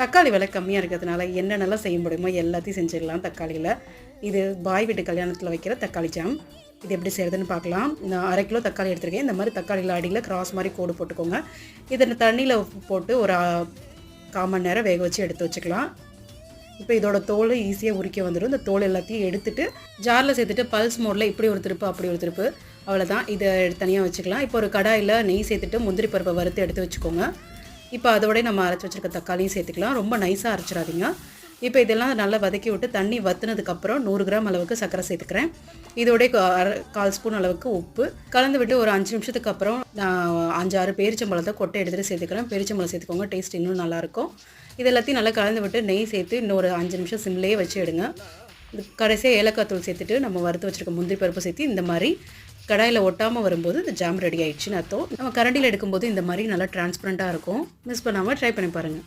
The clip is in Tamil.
தக்காளி விலை கம்மியாக இருக்கிறதுனால என்னென்னலாம் செய்ய முடியுமோ எல்லாத்தையும் செஞ்சிடலாம் தக்காளியில். இது பாய் வீட்டு கல்யாணத்தில் வைக்கிற தக்காளி ஜாம் இது எப்படி செய்கிறதுன்னு பார்க்கலாம். நான் அரை கிலோ தக்காளி எடுத்திருக்கேன். இந்த மாதிரி தக்காளியில் அடியில் கிராஸ் மாதிரி கோடு போட்டுக்கோங்க. இதை தண்ணியில் போட்டு ஒரு கால் மணி நேரம் வேக வச்சு எடுத்து வச்சுக்கலாம். இப்போ இதோட தோல் ஈஸியாக உரிக்க வந்துடும் இந்த தோல் எல்லாத்தையும் எடுத்துட்டு ஜாரில் சேர்த்துட்டு பல்ஸ் மோடில் இப்படி ஒரு திருப்பு அப்படி ஒரு திருப்பு. அவ்வளோதான் இதை தனியாக வச்சுக்கலாம். இப்போ ஒரு கடாயில் நெய் சேர்த்துட்டு முந்திரி பருப்பை வறுத்து எடுத்து வச்சுக்கோங்க. இப்போ அதோடய நம்ம அரைச்சி வச்சுருக்க தக்காளியும் சேர்த்துக்கலாம். ரொம்ப நைஸாக அரைச்சிடாதீங்க. இப்போ இதெல்லாம் நல்லா வதக்கி விட்டு தண்ணி வத்துனதுக்கப்புறம் நூறு கிராம் அளவுக்கு சர்க்கரை சேர்த்துக்கிறேன். இதோடய அரை கால் ஸ்பூன் அளவுக்கு உப்பு. கலந்து விட்டு ஒரு அஞ்சு நிமிஷத்துக்கு அப்புறம் நான் அஞ்சாறு பேரிச்சம்பழத்தை கொட்டை எடுத்துகிட்டு சேர்த்துக்கிறேன். பேரிச்சம்பழம் சேர்த்துக்கோங்க டேஸ்ட் இன்னும் நல்லாயிருக்கும் இது எல்லாத்தையும் நல்லா கலந்து விட்டு நெய் சேர்த்து இன்னொரு அஞ்சு நிமிஷம் சிம்லேயே வச்சு எடுங்க. கடைசியாக ஏலக்காய் தூள் சேர்த்துட்டு நம்ம வறுத்து வச்சுருக்க முந்திரி பருப்பு சேர்த்து இந்த மாதிரி கடாயில் ஒட்டாமல் வரும்போது இந்த ஜாம் ரெடி ஆயிடுச்சுன்னு அர்த்தம். நம்ம கரண்டியில் எடுக்கும்போது இந்த மாதிரி நல்லா டிரான்ஸ்பரண்ட்டாக இருக்கும். மிஸ் பண்ணாமல் ட்ரை பண்ணி பாருங்கள்